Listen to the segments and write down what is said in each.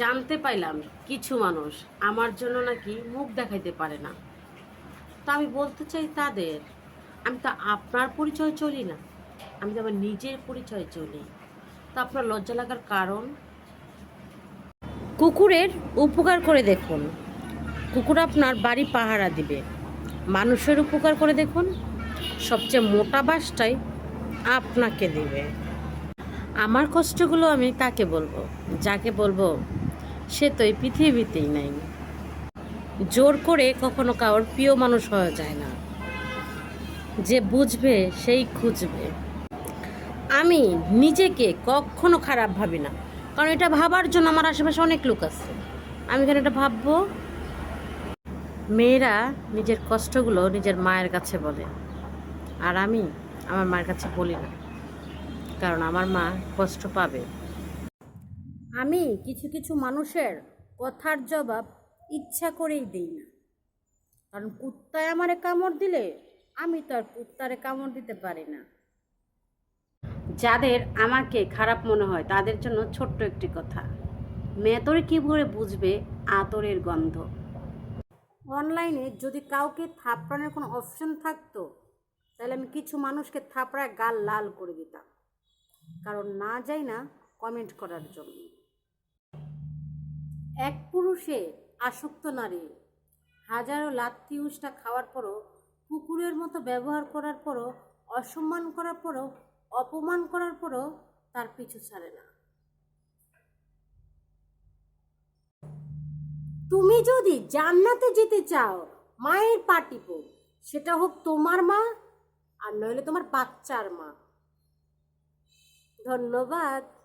জানতে পাইলাম কিছু মানুষ আমার জন্য নাকি মুখ দেখাইতে পারে না। তা আমি বলতে চাই তাদের, আমি তো আপনার পরিচয় চলি না, আমি তো আমার নিজের পরিচয় চলি। তা আপনার লজ্জা লাগার কারণ? কুকুরের উপকার করে দেখুন। কুকুর আপনার বাড়ি পাহারা দিবে। মানুষের উপকার করে দেখুন, সবচেয়ে মোটা বাসটাই আপনাকে দিবে। আমার কষ্টগুলো আমি তাকে বলব, যাকে বলব সে তো এই পৃথিবীতেই নাই। জোর করে কখনো কারোর প্রিয় মানুষ হওয়া যায় না। যে বুঝবে, সেই খুঁজবে। আমি নিজেকে কখনো খারাপ ভাবি না। কারণ এটা ভাবার জন্য আমার আশেপাশে অনেক লোক আছে। আমি কেন এটা ভাববো, মেয়েরা নিজের কষ্টগুলো নিজের মায়ের কাছে বলে। আর আমি আমার মায়ের কাছে বলি না। কারণ আমার মা কষ্ট পাবে। আমি কিছু কিছু মানুষের কথার জবাব ইচ্ছা করেই দিই না। কারণ কুত্তায় আমারে কামড় দিলে আমি তো আর কুত্তারে কামড় দিতে পারি না। যাদের আমাকে খারাপ মনে হয়, তাদের জন্য ছোট্ট একটি কথা। মেতরে কী করে বুঝবে? আতরের গন্ধ। অনলাইনে যদি কাউকে থাপড়ানোর কোনো অপশন থাকতো, তাহলে আমি কিছু মানুষকে থাপড়ায় গাল লাল করে দিতাম। কারণ না যাই না, কমেন্ট করার জন্য। এক পুরুষে আসক্ত নারী। হাজারো লাত্তি উষ্টা খাওয়ার পরও, কুকুরের মতো ব্যবহার করার পরও, অসম্মান করার পরও, অপমান করার পরও তার পিছু ছাড়ে না। তুমি যদি জান্নাতে যেতে চাও, মায়ের পা টিপো সেটা হোক তোমার মা, আর নইলে তোমার বাচ্চার মা। ধন্যবাদ।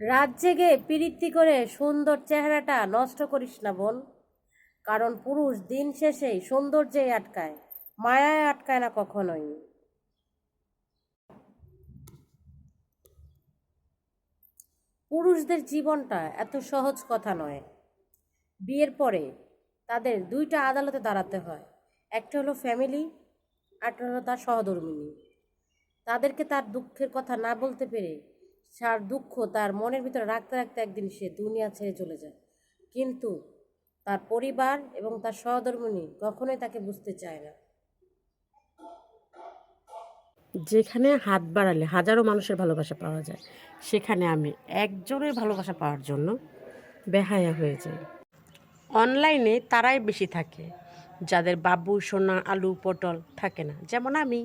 রাত জেগে পিরিত্তি করে সুন্দর চেহারাটা নষ্ট করিস না বোন কারণ পুরুষ দিন শেষেই সৌন্দর্যেই আটকায়, মায়ায় আটকায় না কখনোই। পুরুষদের জীবনটা এত সহজ কথা নয়। বিয়ের পরে তাদের দুইটা আদালতে দাঁড়াতে হয়, একটা হলো ফ্যামিলি আরটা হলো তার সহধর্মিনী। তাদেরকে তার দুঃখের কথা না বলতে পেরে তার দুঃখ তার মনের ভিতরে রাখতে রাখতে একদিন সে দুনিয়া ছেড়ে চলে যায়। কিন্তু তার পরিবার এবং তার সহধর্মিনী কখনোই তাকে বুঝতে চায় না। যেখানে হাত বাড়ালে হাজারো মানুষের ভালোবাসা পাওয়া যায়, সেখানে আমি একজনের ভালোবাসা পাওয়ার জন্য বেহায়া হয়ে যাই। অনলাইনে তারাই বেশি থাকে, যাদের বাবু, সোনা, আলু, পটল থাকে না। যেমন আমি।